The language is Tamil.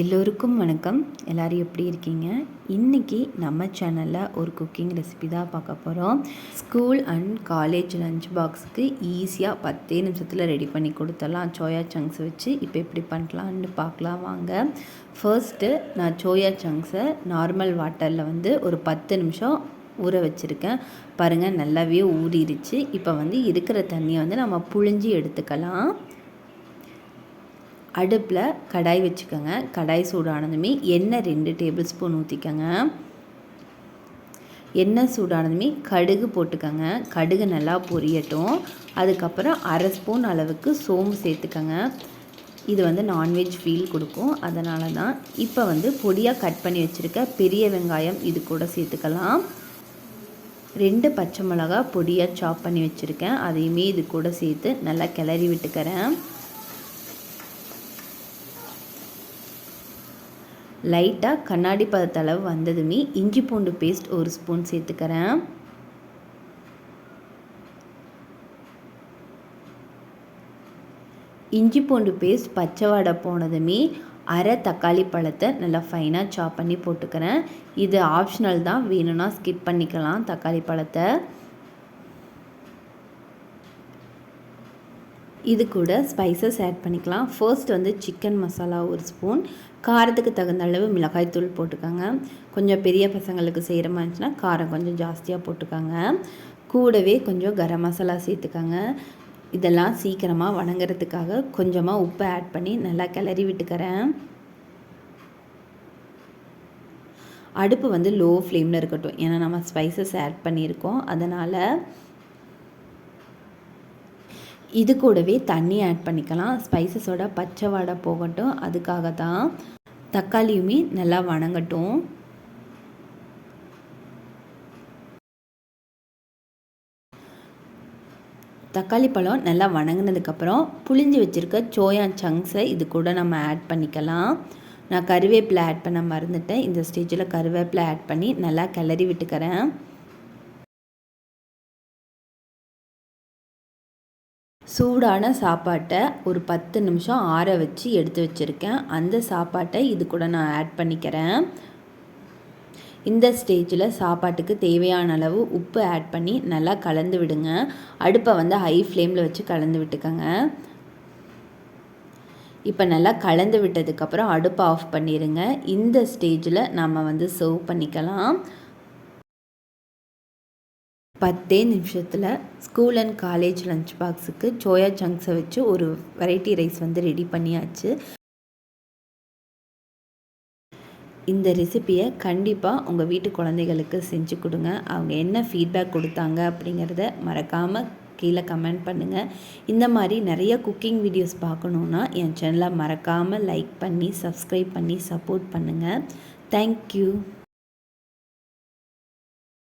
எல்லோருக்கும் வணக்கம். எல்லோரும் எப்படி இருக்கீங்க? இன்றைக்கி நம்ம சேனலில் ஒரு குக்கிங் ரெசிபி தான் பார்க்க போகிறோம் ஸ்கூல் அண்ட் காலேஜ் லஞ்ச் பாக்ஸுக்கு ஈஸியாக பத்தே நிமிஷத்தில் ரெடி பண்ணி கொடுத்துடலாம். சோயா சங்க்ஸ் வச்சு இப்போ எப்படி பண்ணலான்னு பார்க்கலாம் வாங்க. ஃபர்ஸ்ட்டு நான் சோயா சங்க்ஸை நார்மல் வாட்டரில் வந்து ஒரு பத்து நிமிஷம் ஊற வச்சுருக்கேன். பாருங்கள் நல்லாவே ஊறிடுச்சு இப்போ வந்து இருக்கிற தண்ணியை வந்து நம்ம புழிஞ்சி எடுத்துக்கலாம். அடுப்பில் கடாய் வச்சுக்கோங்க. கடாய் சூடானதுமே எண்ணெய் ரெண்டு டேபிள் ஸ்பூன் ஊற்றிக்கோங்க எண்ணெய் சூடானதுமே கடுகு போட்டுக்கோங்க. கடுகு நல்லா பொரியட்டும். அதுக்கப்புறம் அரை ஸ்பூன் அளவுக்கு சோம்பு சேர்த்துக்கோங்க. இது வந்து நான்வெஜ் ஃபீல் கொடுக்கும். அதனால தான் இப்போ வந்து பொடியாக கட் பண்ணி வச்சுருக்க பெரிய வெங்காயம் இது கூட சேர்த்துக்கலாம். ரெண்டு பச்சை மிளகா பொடியாக சாப் பண்ணி வச்சுருக்கேன். அதையுமே இது கூட சேர்த்து நல்லா கிளறி விட்டுக்கிறேன். லைட்டாக கண்ணாடி பதத்தளவு வந்ததுமே இஞ்சி பூண்டு பேஸ்ட் ஒரு ஸ்பூன் சேர்த்துக்கிறேன். இஞ்சி பூண்டு பேஸ்ட் பச்சை வடை போனதுமே அரை தக்காளி பழத்தை நல்லா ஃபைனாக சாப் பண்ணி போட்டுக்கிறேன். இது ஆப்ஷனல் தான். வேணும்னா ஸ்கிப் பண்ணிக்கலாம் தக்காளி பழத்தை. இது கூட ஸ்பைசஸ் ஆட் பண்ணிக்கலாம். ஃபர்ஸ்ட் வந்து சிக்கன் மசாலா ஒரு ஸ்பூன் காரத்துக்கு தகுந்த அளவு மிளகாய்த்தூள் போட்டுக்கோங்க. கொஞ்சம் பெரிய பசங்களுக்கு செய்கிற மாதிரி இருந்துச்சுன்னா காரம் கொஞ்சம் ஜாஸ்தியாக போட்டுக்கோங்க. கூடவே கொஞ்சம் கரம் மசாலா சேர்த்துக்கோங்க. இதெல்லாம் சீக்கிரமாக வணங்குறதுக்காக கொஞ்சமாக உப்பு ஆட் பண்ணி நல்லா கிளறி விட்டுக்கிறேன். அடுப்பு வந்து லோ ஃப்ளேமில் இருக்கட்டும். ஏன்னா நம்ம ஸ்பைசஸ் ஆட் பண்ணியிருக்கோம். அதனால் இது கூடவே தண்ணி ஆட் பண்ணிக்கலாம். ஸ்பைசஸோட பச்சை வடை போகட்டும். அதுக்காக தான் தக்காளியுமே நல்லா வணங்கட்டும். தக்காளி பழம் நல்லா வணங்கினதுக்கப்புறம் புளிஞ்சு வச்சுருக்க சோயா சங்க்ஸை இது கூட நம்ம ஆட் பண்ணிக்கலாம். நான் கருவேப்பிலை ஆட் பண்ண மறந்துட்டேன். இந்த ஸ்டேஜில் கருவேப்பிலை ஆட் பண்ணி நல்லா கிளறி விட்டுக்கிறேன். சூடான சாப்பாட்டை ஒரு பத்து நிமிஷம் ஆற வச்சு எடுத்து வச்சுருக்கேன். அந்த சாப்பாட்டை இது கூட நான் ஆட் பண்ணிக்கிறேன். இந்த ஸ்டேஜில் சாப்பாட்டுக்கு தேவையான அளவு உப்பு ஆட் பண்ணி நல்லா கலந்து விடுங்க. அடுப்பை வந்து ஹை ஃப்ளேமில் வச்சு கலந்து விட்டுக்கோங்க. இப்போ நல்லா கலந்து விட்டதுக்கப்புறம் அடுப்பை ஆஃப் பண்ணிடுங்க இந்த ஸ்டேஜில் நம்ம வந்து சர்வ் பண்ணிக்கலாம். பத்தே நிமிஷத்தில் ஸ்கூல் அண்ட் காலேஜ் லஞ்ச் பாக்ஸுக்கு சோயா சங்க்ஸை வச்சு ஒரு வெரைட்டி ரைஸ் வந்து ரெடி பண்ணியாச்சு. இந்த ரெசிப்பியை கண்டிப்பாக உங்கள் வீட்டு குழந்தைகளுக்கு செஞ்சு கொடுங்க. அவங்க என்ன ஃபீட்பேக் கொடுத்தாங்க அப்படிங்கிறத மறக்காமல் கீழே கமெண்ட் பண்ணுங்கள் இந்த மாதிரி நிறைய குக்கிங் வீடியோஸ் பார்க்கணுன்னா என் சேனலை மறக்காமல் லைக் பண்ணி சப்ஸ்கிரைப் பண்ணி சப்போர்ட் பண்ணுங்கள் தேங்க்யூ